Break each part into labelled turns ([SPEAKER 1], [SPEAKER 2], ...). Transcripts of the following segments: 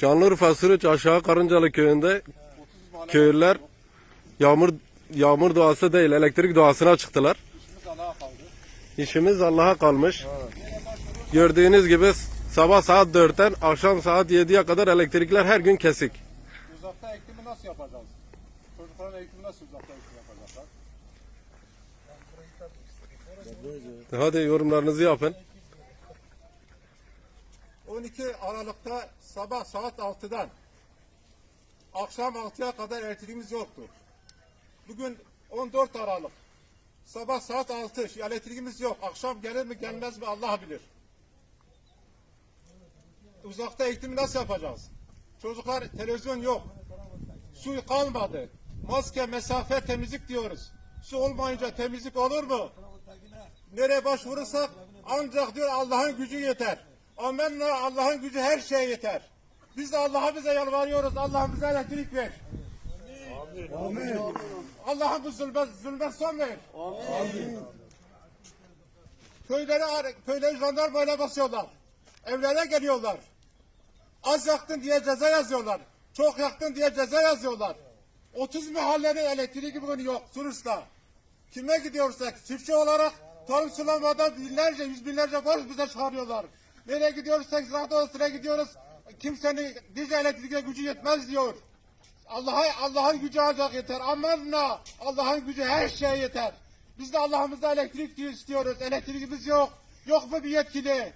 [SPEAKER 1] Şanlıurfa Sırıç aşağı Karıncalı köyünde köylüler yağmur yağmur duası değil elektrik duasına çıktılar. İşimiz Allah'a kalmış. Gördüğünüz gibi sabah saat 4'ten akşam saat 7'ye kadar elektrikler her gün kesik.
[SPEAKER 2] Uzakta eğitimi nasıl yapacağız? Çocukların eğitimi nasıl uzakta eğitim yapacaklar?
[SPEAKER 1] Hadi yorumlarınızı yapın.
[SPEAKER 2] 12 Aralık'ta sabah saat 6'dan akşam 6'ya kadar elektriğimiz yoktu. Bugün 14 Aralık. Sabah saat 6 elektriğimiz yok. Akşam gelir mi gelmez mi Allah bilir. Uzakta eğitimi nasıl yapacağız? Çocuklar televizyon yok. Su kalmadı. Maske, mesafe, temizlik diyoruz. Su olmayınca temizlik olur mu? Nereye başvurursak ancak diyor Allah'ın gücü yeter. Amenna Allah'ın gücü her şeye yeter. Biz de Allah'a bize yalvarıyoruz. Allah'ım bize elektrik ver. Amin. Allah'ım bu zulme, zulme son ver. Amin. Köyleri, ar- köyleri jandarmayla basıyorlar. Evlere geliyorlar. Az yaktın diye ceza yazıyorlar. Çok yaktın diye ceza yazıyorlar. 30 mahallenin elektriği bugün yok Suruç'ta. Kime gidiyorsak çiftçi olarak tarım sulamada binlerce, yüz binlerce borç bize çıkarıyorlar. Nereye gidiyorsak ziraat odasına gidiyoruz. Kimsenin dice elektriğe gücü yetmez diyor. Allah'a Allah'ın gücü ancak yeter. Amenna. Allah'ın gücü her şeye yeter. Biz de Allah'ımızda elektrik istiyoruz. Elektriğimiz yok. Yok mu bir yetkili?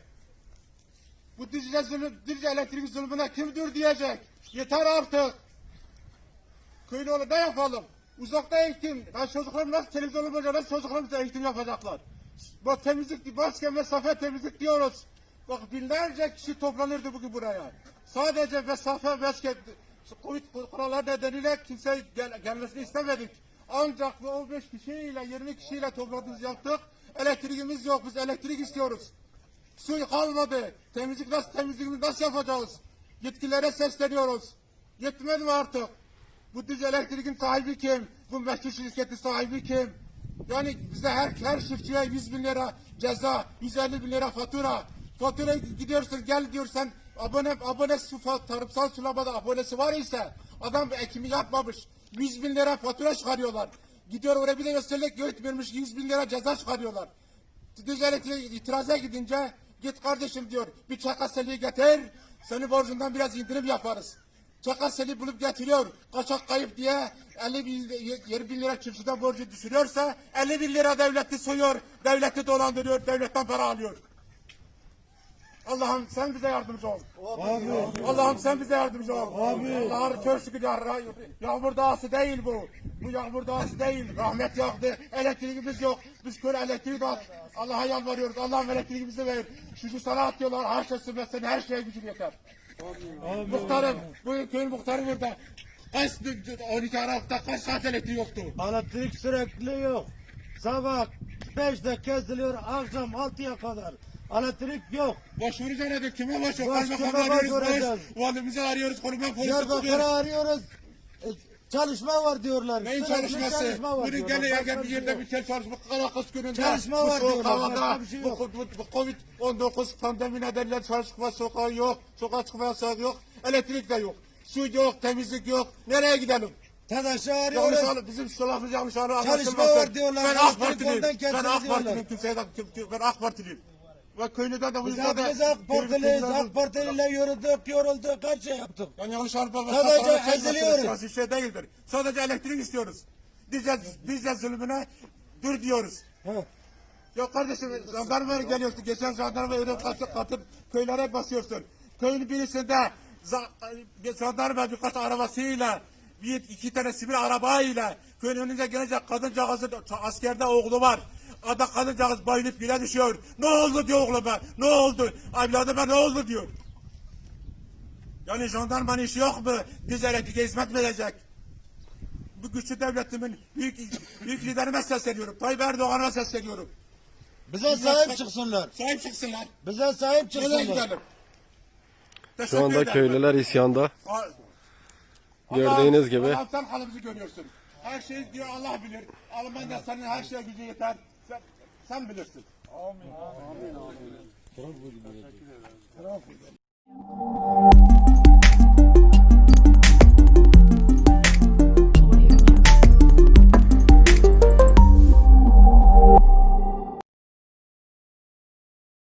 [SPEAKER 2] Bu Dicle, zulüm, Dicle elektrik zulmüne kim dur diyecek? Yeter artık. Köylü ne yapalım? Uzakta eğitim. Ben çocuklarım nasıl televizyon olunca nasıl çocuklarım eğitim yapacaklar? Bak temizlik, maske, mesafe temizlik diyoruz. Bak binlerce kişi toplanırdı bugün buraya. Sadece mesafe, maske, Covid kuralları nedeniyle kimse gel, gelmesini istemedik. Ancak bu 15 kişiyle 20 kişiyle toplantımız yaptık. Elektriğimiz yok. Biz elektrik istiyoruz. Su kalmadı. Temizlik nasıl temizliğimizi nasıl yapacağız? Yetkililere sesleniyoruz. Yetmedi mi artık? Bu düz elektriğin sahibi kim? Bu meşhur şirketin sahibi kim? Yani bize her, her çiftçiye 100 bin lira ceza, 150 bin lira fatura. Fatura gidiyorsun gel diyorsan abone abone su tarımsal sulamada abonesi var ise adam ekimi yapmamış. 100 bin lira fatura çıkarıyorlar. Gidiyor oraya bir de göstererek götürmüş 100 bin lira ceza çıkarıyorlar. Düz elektriğe itiraza gidince git kardeşim diyor bir çakaseliği getir senin borcundan biraz indirim yaparız. Çakaseli bulup getiriyor kaçak kayıp diye 50 bin, 20 bin lira çiftçiden borcu düşürüyorsa 50 bin lira devleti soyuyor, devleti dolandırıyor, devletten para alıyor. Allah'ım sen bize yardımcı ol. Allah'ım sen bize yardımcı ol. Allah'ım kör şükür ya. Yağmur dağısı değil bu. Bu yağmur dağısı değil. Rahmet yağdı. Elektriğimiz yok. Biz kör elektriği de Allah'a yalvarıyoruz. Allah'ım elektriğimizi ver. Şu sana atıyorlar. Her şey sürmesin. Her şeye gücün yeter. Muhtarım. Bu köyün muhtarı burada. Kaç 12 Aralık'ta kaç saat elektriği yoktu?
[SPEAKER 3] Elektrik sürekli yok. Sabah 5'te kesiliyor, akşam 6'ya kadar. Elektrik yok.
[SPEAKER 2] Başvuru denedik. Kime başvuru?
[SPEAKER 3] Baş-
[SPEAKER 2] Kaymakamı arıyoruz. Baş, valimizi arıyoruz. Konuma polisi tutuyoruz.
[SPEAKER 3] arıyoruz. E, çalışma var diyorlar.
[SPEAKER 2] Neyin
[SPEAKER 3] Sürekli
[SPEAKER 2] çalışması?
[SPEAKER 3] Çalışma var
[SPEAKER 2] gene
[SPEAKER 3] Başka
[SPEAKER 2] eğer bir
[SPEAKER 3] şey
[SPEAKER 2] yerde bir tel çalışma karakas gününde.
[SPEAKER 3] Çalışma var diyorlar,
[SPEAKER 2] havada,
[SPEAKER 3] şey
[SPEAKER 2] bu, bu, bu Covid-19 pandemi nedeniyle çalışma sokağı yok. Sokağa çıkma yasağı yok. Elektrik de yok. Su yok, temizlik yok. Nereye gidelim? Yanlış
[SPEAKER 3] arıyoruz.
[SPEAKER 2] anla- bizim solafımız yanlış anla-
[SPEAKER 3] Çalışma var diyorlar,
[SPEAKER 2] Ben AK Partiliyim. Ben AK Partiliyim. Kimseye de, ben AK Partiliyim. Ve köylüden de bu
[SPEAKER 3] Biz
[SPEAKER 2] yüzden de.
[SPEAKER 3] hepimiz AK Partiliyiz. AK Partiliyle yorulduk, yorulduk, her şey yaptık.
[SPEAKER 2] Yani yanlış anlama.
[SPEAKER 3] Sadece
[SPEAKER 2] çekmesin,
[SPEAKER 3] eziliyoruz.
[SPEAKER 2] siyasi şey değildir. Sadece elektrik istiyoruz. Dicle, dicle zulmüne dur diyoruz.
[SPEAKER 3] Ha.
[SPEAKER 2] Ya kardeşim jandarma geliyorsun. Geçen jandarma öyle katıp katıp köylere basıyorsun. Köyün birisinde bir jandarma birkaç arabasıyla bir iki tane sivil arabayla köyün önünde gelecek kadıncağızın askerde oğlu var. Ada kadıncağız bayılıp güle düşüyor. Ne oldu diyor oğluma. Ne oldu? Evladıma ne oldu diyor. Yani jandarmanın işi yok mu? Biz elektrike hizmet verecek. Bu güçlü devletimin büyük, büyük liderime sesleniyorum. Tayyip Erdoğan'a sesleniyorum.
[SPEAKER 3] Bize sahip çıksınlar.
[SPEAKER 2] Sahip çıksınlar.
[SPEAKER 3] Bize sahip çıksınlar.
[SPEAKER 2] gidelim?
[SPEAKER 1] Şu anda köylüler isyanda. Gördüğünüz gibi.
[SPEAKER 2] Allah sen halimizi görüyorsun. Her şeyi diyor Allah bilir. Almanya senin her şeye gücü yeter. Sen, sen bilirsin. Amin. Amin. Amin.